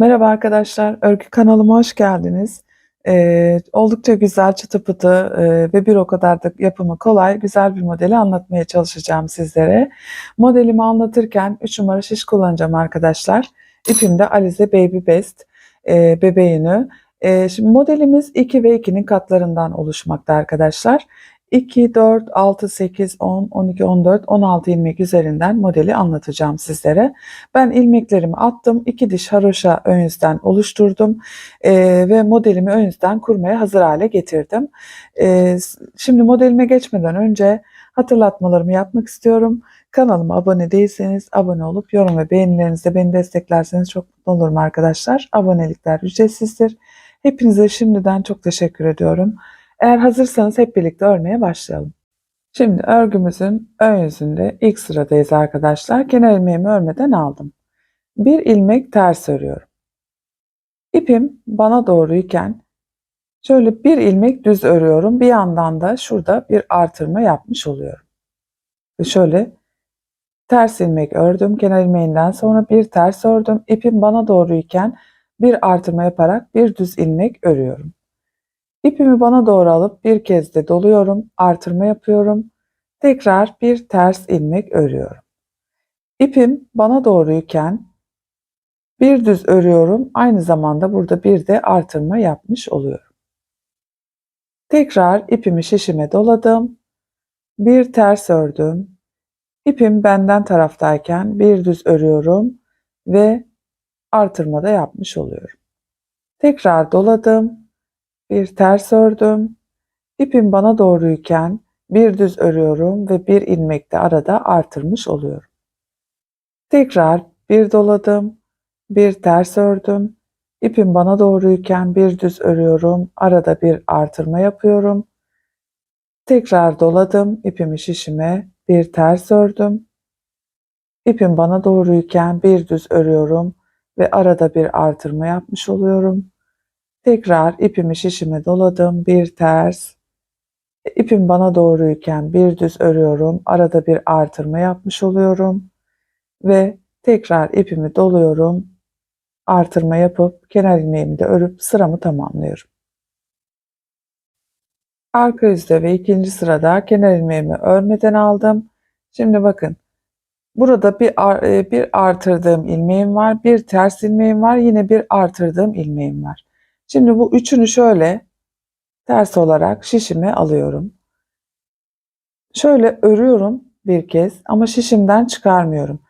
Merhaba arkadaşlar, örgü kanalıma hoş geldiniz. Ee, oldukça güzel, çıtı pıtı e, ve bir o kadar da yapımı kolay, güzel bir modeli anlatmaya çalışacağım sizlere. Modelimi anlatırken 3 numara şiş kullanacağım arkadaşlar. İpim de Alize Baby Best e, bebeğini. E, şimdi modelimiz 2 ve 2'nin katlarından oluşmakta arkadaşlar. 2, 4, 6, 8, 10, 12, 14, 16 ilmek üzerinden modeli anlatacağım sizlere. Ben ilmeklerimi attım. 2 diş haroşa ön yüzden oluşturdum. Ee, ve modelimi ön yüzden kurmaya hazır hale getirdim. Ee, şimdi modelime geçmeden önce hatırlatmalarımı yapmak istiyorum. Kanalıma abone değilseniz abone olup yorum ve beğenilerinizle beni desteklerseniz çok mutlu olurum arkadaşlar. Abonelikler ücretsizdir. Hepinize şimdiden çok teşekkür ediyorum. Eğer hazırsanız hep birlikte örmeye başlayalım. Şimdi örgümüzün ön yüzünde ilk sıradayız arkadaşlar. Kenar ilmeğimi örmeden aldım. Bir ilmek ters örüyorum. İpim bana doğruyken şöyle bir ilmek düz örüyorum. Bir yandan da şurada bir artırma yapmış oluyorum. Ve şöyle ters ilmek ördüm. Kenar ilmeğinden sonra bir ters ördüm. İpim bana doğruyken bir artırma yaparak bir düz ilmek örüyorum. İpimi bana doğru alıp bir kez de doluyorum, artırma yapıyorum. Tekrar bir ters ilmek örüyorum. İpim bana doğruyken bir düz örüyorum. Aynı zamanda burada bir de artırma yapmış oluyorum. Tekrar ipimi şişime doladım. Bir ters ördüm. İpim benden taraftayken bir düz örüyorum ve artırma da yapmış oluyorum. Tekrar doladım bir ters ördüm. İpim bana doğruyken bir düz örüyorum ve bir ilmek de arada artırmış oluyorum. Tekrar bir doladım, bir ters ördüm. İpim bana doğruyken bir düz örüyorum, arada bir artırma yapıyorum. Tekrar doladım, ipimi şişime bir ters ördüm. İpim bana doğruyken bir düz örüyorum ve arada bir artırma yapmış oluyorum. Tekrar ipimi şişime doladım. Bir ters. İpim bana doğruyken bir düz örüyorum. Arada bir artırma yapmış oluyorum. Ve tekrar ipimi doluyorum. Artırma yapıp kenar ilmeğimi de örüp sıramı tamamlıyorum. Arka yüzde ve ikinci sırada kenar ilmeğimi örmeden aldım. Şimdi bakın. Burada bir, e, bir artırdığım ilmeğim var. Bir ters ilmeğim var. Yine bir artırdığım ilmeğim var. Şimdi bu üçünü şöyle ters olarak şişime alıyorum. Şöyle örüyorum bir kez ama şişimden çıkarmıyorum.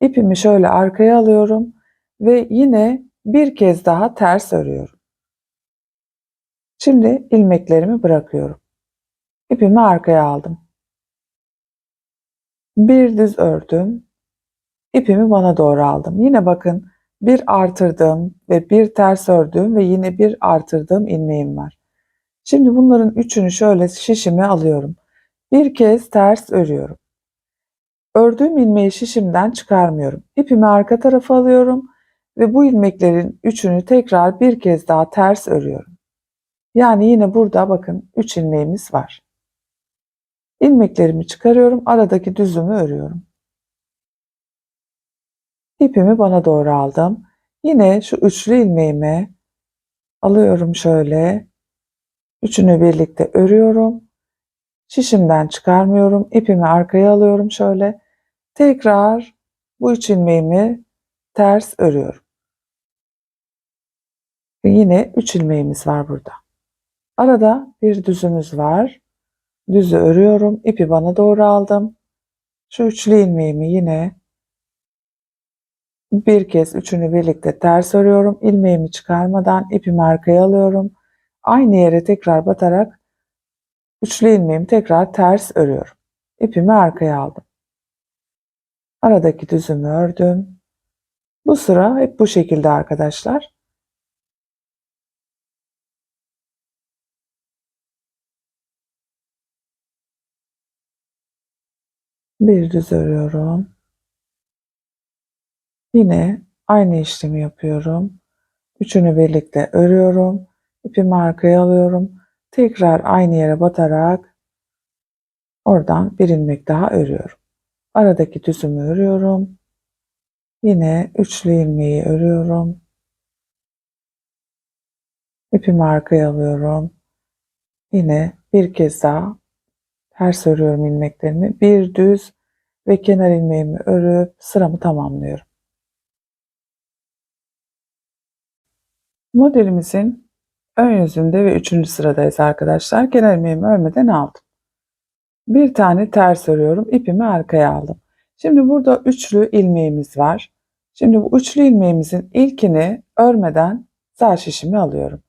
İpimi şöyle arkaya alıyorum ve yine bir kez daha ters örüyorum. Şimdi ilmeklerimi bırakıyorum. İpimi arkaya aldım. Bir düz ördüm. İpimi bana doğru aldım. Yine bakın bir artırdığım ve bir ters ördüğüm ve yine bir artırdığım ilmeğim var. Şimdi bunların üçünü şöyle şişime alıyorum. Bir kez ters örüyorum. Ördüğüm ilmeği şişimden çıkarmıyorum. İpimi arka tarafa alıyorum ve bu ilmeklerin üçünü tekrar bir kez daha ters örüyorum. Yani yine burada bakın 3 ilmeğimiz var. İlmeklerimi çıkarıyorum, aradaki düzümü örüyorum. İpimi bana doğru aldım. Yine şu üçlü ilmeğimi alıyorum şöyle. Üçünü birlikte örüyorum. Şişimden çıkarmıyorum. İpimi arkaya alıyorum şöyle. Tekrar bu üç ilmeğimi ters örüyorum. Ve yine üç ilmeğimiz var burada. Arada bir düzümüz var. Düzü örüyorum. İpi bana doğru aldım. Şu üçlü ilmeğimi yine bir kez üçünü birlikte ters örüyorum. İlmeğimi çıkarmadan ipimi arkaya alıyorum. Aynı yere tekrar batarak üçlü ilmeğimi tekrar ters örüyorum. İpimi arkaya aldım. Aradaki düzümü ördüm. Bu sıra hep bu şekilde arkadaşlar. Bir düz örüyorum. Yine aynı işlemi yapıyorum. Üçünü birlikte örüyorum. İpimi arkaya alıyorum. Tekrar aynı yere batarak oradan bir ilmek daha örüyorum. Aradaki düzümü örüyorum. Yine üçlü ilmeği örüyorum. İpimi arkaya alıyorum. Yine bir kez daha ters örüyorum ilmeklerimi. Bir düz ve kenar ilmeğimi örüp sıramı tamamlıyorum. Modelimizin ön yüzünde ve üçüncü sıradayız arkadaşlar. Kenar ilmeğimi örmeden aldım. Bir tane ters örüyorum. ipimi arkaya aldım. Şimdi burada üçlü ilmeğimiz var. Şimdi bu üçlü ilmeğimizin ilkini örmeden sağ şişimi alıyorum.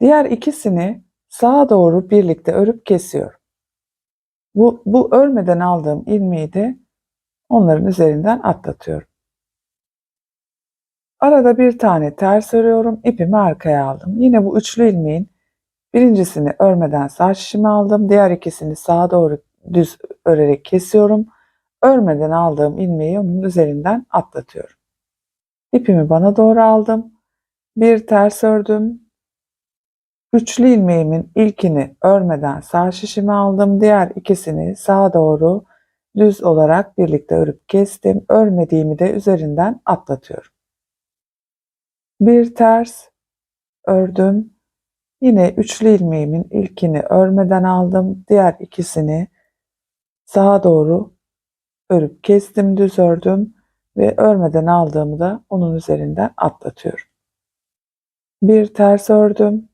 Diğer ikisini sağa doğru birlikte örüp kesiyorum. Bu, bu örmeden aldığım ilmeği de onların üzerinden atlatıyorum. Arada bir tane ters örüyorum. ipimi arkaya aldım. Yine bu üçlü ilmeğin birincisini örmeden sağ şişimi aldım. Diğer ikisini sağa doğru düz örerek kesiyorum. Örmeden aldığım ilmeği onun üzerinden atlatıyorum. İpimi bana doğru aldım. Bir ters ördüm. Üçlü ilmeğimin ilkini örmeden sağ şişimi aldım. Diğer ikisini sağa doğru düz olarak birlikte örüp kestim. Örmediğimi de üzerinden atlatıyorum. Bir ters ördüm. Yine üçlü ilmeğimin ilkini örmeden aldım. Diğer ikisini sağa doğru örüp kestim, düz ördüm ve örmeden aldığımı da onun üzerinden atlatıyorum. Bir ters ördüm.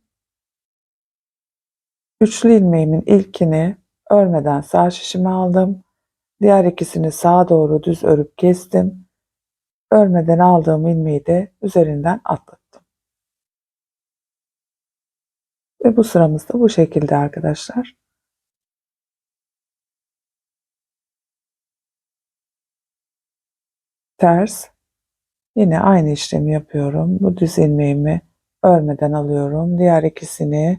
Üçlü ilmeğimin ilkini örmeden sağ şişime aldım. Diğer ikisini sağa doğru düz örüp kestim. Örmeden aldığım ilmeği de üzerinden atlattım. Ve bu sıramız da bu şekilde arkadaşlar. Ters. Yine aynı işlemi yapıyorum. Bu düz ilmeğimi örmeden alıyorum. Diğer ikisini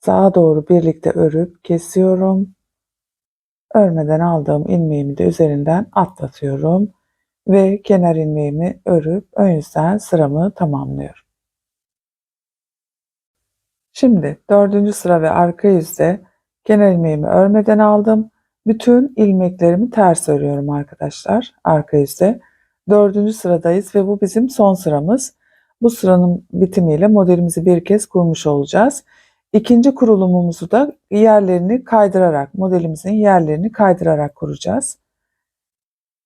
sağa doğru birlikte örüp kesiyorum. Örmeden aldığım ilmeğimi de üzerinden atlatıyorum ve kenar ilmeğimi örüp ön yüzden sıramı tamamlıyorum. Şimdi dördüncü sıra ve arka yüzde kenar ilmeğimi örmeden aldım. Bütün ilmeklerimi ters örüyorum arkadaşlar arka yüzde. Dördüncü sıradayız ve bu bizim son sıramız. Bu sıranın bitimiyle modelimizi bir kez kurmuş olacağız. İkinci kurulumumuzu da yerlerini kaydırarak, modelimizin yerlerini kaydırarak kuracağız.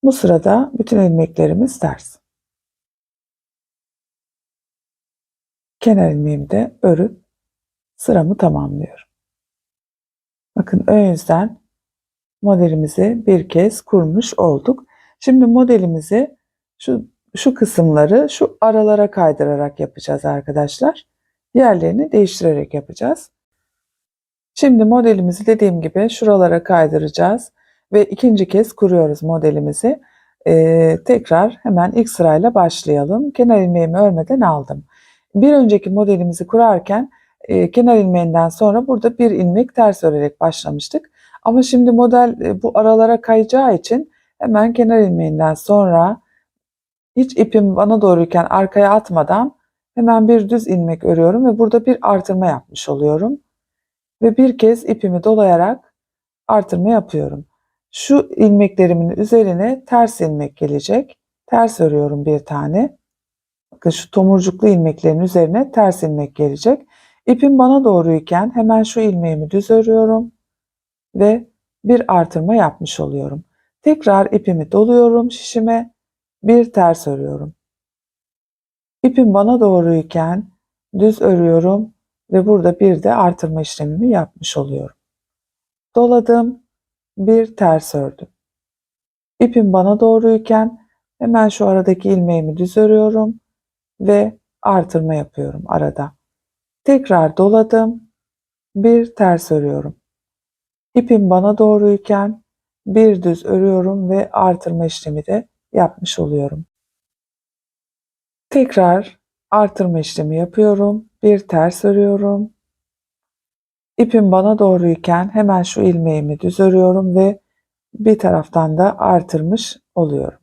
Bu sırada bütün ilmeklerimiz ters. Kenar ilmeğimi de örüp sıramı tamamlıyorum. Bakın ön yüzden modelimizi bir kez kurmuş olduk. Şimdi modelimizi şu, şu kısımları şu aralara kaydırarak yapacağız arkadaşlar. Yerlerini değiştirerek yapacağız. Şimdi modelimizi dediğim gibi şuralara kaydıracağız ve ikinci kez kuruyoruz modelimizi. Ee, tekrar hemen ilk sırayla başlayalım. Kenar ilmeğimi örmeden aldım. Bir önceki modelimizi kurarken e, kenar ilmeğinden sonra burada bir ilmek ters örerek başlamıştık. Ama şimdi model e, bu aralara kayacağı için hemen kenar ilmeğinden sonra hiç ipim bana doğruyken arkaya atmadan hemen bir düz ilmek örüyorum ve burada bir artırma yapmış oluyorum. Ve bir kez ipimi dolayarak artırma yapıyorum. Şu ilmeklerimin üzerine ters ilmek gelecek. Ters örüyorum bir tane. Bakın şu tomurcuklu ilmeklerin üzerine ters ilmek gelecek. İpim bana doğruyken hemen şu ilmeğimi düz örüyorum ve bir artırma yapmış oluyorum. Tekrar ipimi doluyorum şişime, bir ters örüyorum. İpim bana doğruyken düz örüyorum ve burada bir de artırma işlemimi yapmış oluyorum. Doladım, bir ters ördüm. İpim bana doğruyken hemen şu aradaki ilmeğimi düz örüyorum ve artırma yapıyorum arada. Tekrar doladım, bir ters örüyorum. İpim bana doğruyken bir düz örüyorum ve artırma işlemi de yapmış oluyorum. Tekrar artırma işlemi yapıyorum. Bir ters örüyorum. İpim bana doğruyken hemen şu ilmeğimi düz örüyorum ve bir taraftan da artırmış oluyorum.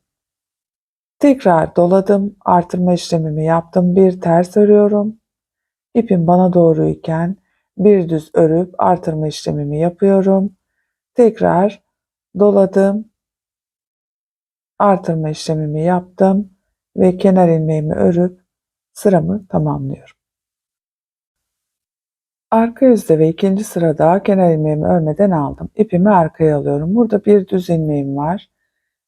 Tekrar doladım, artırma işlemimi yaptım, bir ters örüyorum. İpim bana doğruyken bir düz örüp artırma işlemimi yapıyorum. Tekrar doladım, artırma işlemimi yaptım ve kenar ilmeğimi örüp sıramı tamamlıyorum. Arka yüzde ve ikinci sırada kenar ilmeğimi örmeden aldım. İpimi arkaya alıyorum. Burada bir düz ilmeğim var.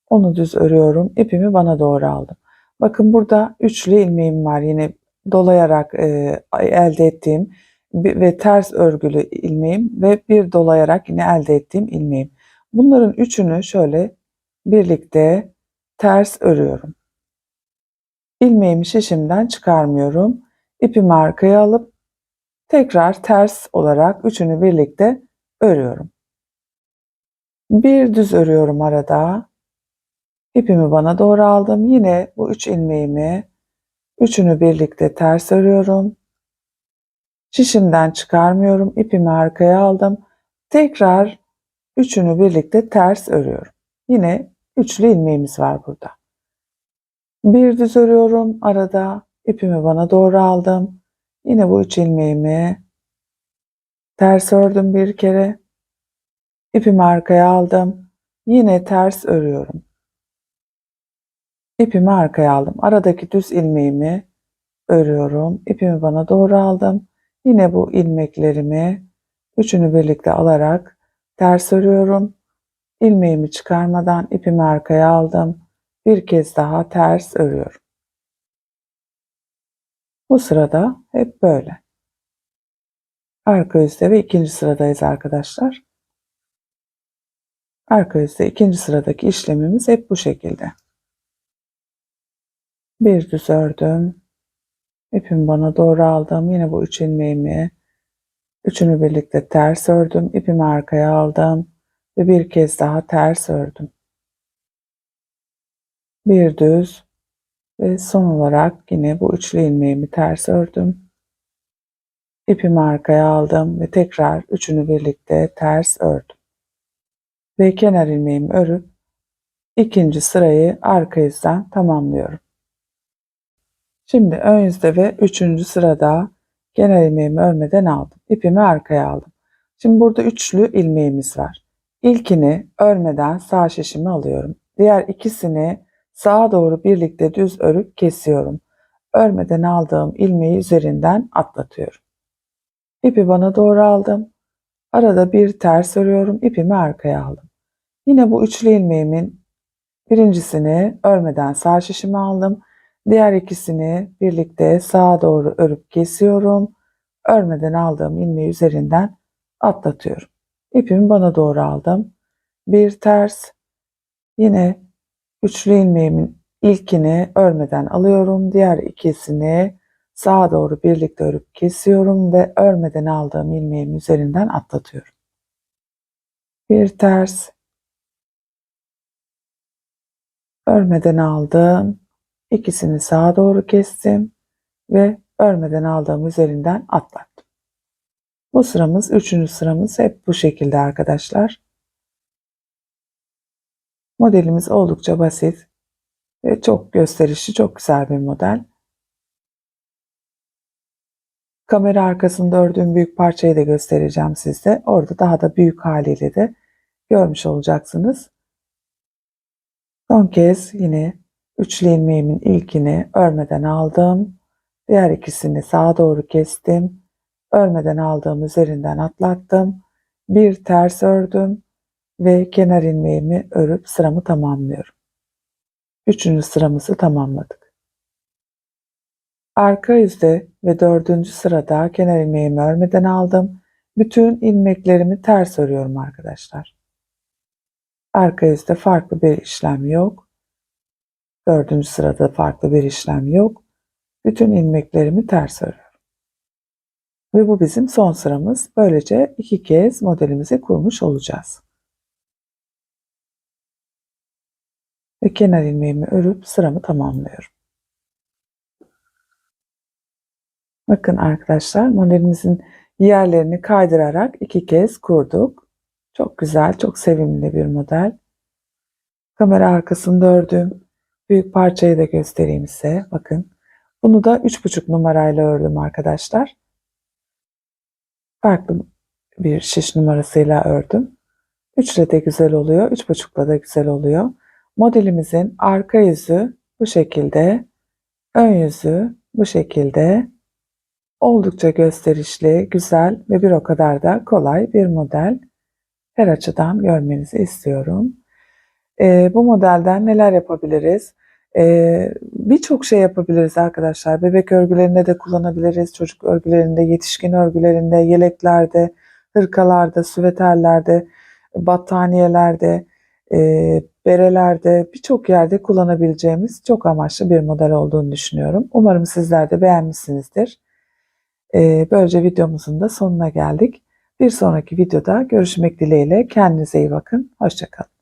Onu düz örüyorum. İpimi bana doğru aldım. Bakın burada üçlü ilmeğim var. Yine dolayarak e, elde ettiğim ve ters örgülü ilmeğim ve bir dolayarak yine elde ettiğim ilmeğim. Bunların üçünü şöyle birlikte ters örüyorum. İlmeğimi şişimden çıkarmıyorum. İpimi arkaya alıp tekrar ters olarak üçünü birlikte örüyorum. Bir düz örüyorum arada. İpimi bana doğru aldım. Yine bu üç ilmeğimi üçünü birlikte ters örüyorum. Şişimden çıkarmıyorum. İpimi arkaya aldım. Tekrar üçünü birlikte ters örüyorum. Yine üçlü ilmeğimiz var burada. Bir düz örüyorum arada. İpimi bana doğru aldım. Yine bu üç ilmeğimi ters ördüm bir kere. İpimi arkaya aldım. Yine ters örüyorum. İpimi arkaya aldım. Aradaki düz ilmeğimi örüyorum. İpimi bana doğru aldım. Yine bu ilmeklerimi üçünü birlikte alarak ters örüyorum. İlmeğimi çıkarmadan ipimi arkaya aldım. Bir kez daha ters örüyorum. Bu sırada hep böyle. Arka yüzde ve ikinci sıradayız arkadaşlar. Arka yüzde ikinci sıradaki işlemimiz hep bu şekilde. Bir düz ördüm. İpimi bana doğru aldım. Yine bu üç ilmeğimi üçünü birlikte ters ördüm. İpimi arkaya aldım ve bir kez daha ters ördüm. Bir düz ve son olarak yine bu üçlü ilmeğimi ters ördüm. İpimi arkaya aldım ve tekrar üçünü birlikte ters ördüm. Ve kenar ilmeğimi örüp ikinci sırayı arka yüzden tamamlıyorum. Şimdi ön yüzde ve üçüncü sırada kenar ilmeğimi örmeden aldım. İpimi arkaya aldım. Şimdi burada üçlü ilmeğimiz var. İlkini örmeden sağ şişimi alıyorum. Diğer ikisini sağa doğru birlikte düz örüp kesiyorum. Örmeden aldığım ilmeği üzerinden atlatıyorum. İpi bana doğru aldım. Arada bir ters örüyorum. İpimi arkaya aldım. Yine bu üçlü ilmeğimin birincisini örmeden sağ şişimi aldım. Diğer ikisini birlikte sağa doğru örüp kesiyorum. Örmeden aldığım ilmeği üzerinden atlatıyorum. İpimi bana doğru aldım. Bir ters. Yine üçlü ilmeğimin ilkini örmeden alıyorum. Diğer ikisini sağa doğru birlikte örüp kesiyorum ve örmeden aldığım ilmeğin üzerinden atlatıyorum. Bir ters. Örmeden aldım. İkisini sağa doğru kestim ve örmeden aldığım üzerinden atlattım. Bu sıramız, üçüncü sıramız hep bu şekilde arkadaşlar. Modelimiz oldukça basit ve çok gösterişli, çok güzel bir model. Kamera arkasında ördüğüm büyük parçayı da göstereceğim size. Orada daha da büyük haliyle de görmüş olacaksınız. Son kez yine üçlü ilmeğimin ilkini örmeden aldım. Diğer ikisini sağa doğru kestim. Örmeden aldığım üzerinden atlattım. Bir ters ördüm ve kenar ilmeğimi örüp sıramı tamamlıyorum. Üçüncü sıramızı tamamladık. Arka yüzde ve dördüncü sırada kenar ilmeğimi örmeden aldım. Bütün ilmeklerimi ters örüyorum arkadaşlar. Arka yüzde farklı bir işlem yok. Dördüncü sırada farklı bir işlem yok. Bütün ilmeklerimi ters örüyorum. Ve bu bizim son sıramız. Böylece iki kez modelimizi kurmuş olacağız. Ve kenar ilmeğimi örüp sıramı tamamlıyorum. Bakın arkadaşlar modelimizin yerlerini kaydırarak iki kez kurduk. Çok güzel, çok sevimli bir model. Kamera arkasında ördüm. Büyük parçayı da göstereyim size. Bakın. Bunu da 3,5 numarayla ördüm arkadaşlar. Farklı bir şiş numarasıyla ördüm. 3 ile de güzel oluyor. 3,5 ile de güzel oluyor. Modelimizin arka yüzü bu şekilde. Ön yüzü bu şekilde. Oldukça gösterişli, güzel ve bir o kadar da kolay bir model. Her açıdan görmenizi istiyorum. Ee, bu modelden neler yapabiliriz? Ee, Birçok şey yapabiliriz arkadaşlar. Bebek örgülerinde de kullanabiliriz. Çocuk örgülerinde, yetişkin örgülerinde, yeleklerde, hırkalarda, süveterlerde, battaniyelerde, e, berelerde birçok yerde kullanabileceğimiz çok amaçlı bir model olduğunu düşünüyorum. Umarım sizler de beğenmişsinizdir. Ee, Böylece videomuzun da sonuna geldik. Bir sonraki videoda görüşmek dileğiyle. Kendinize iyi bakın. Hoşçakalın.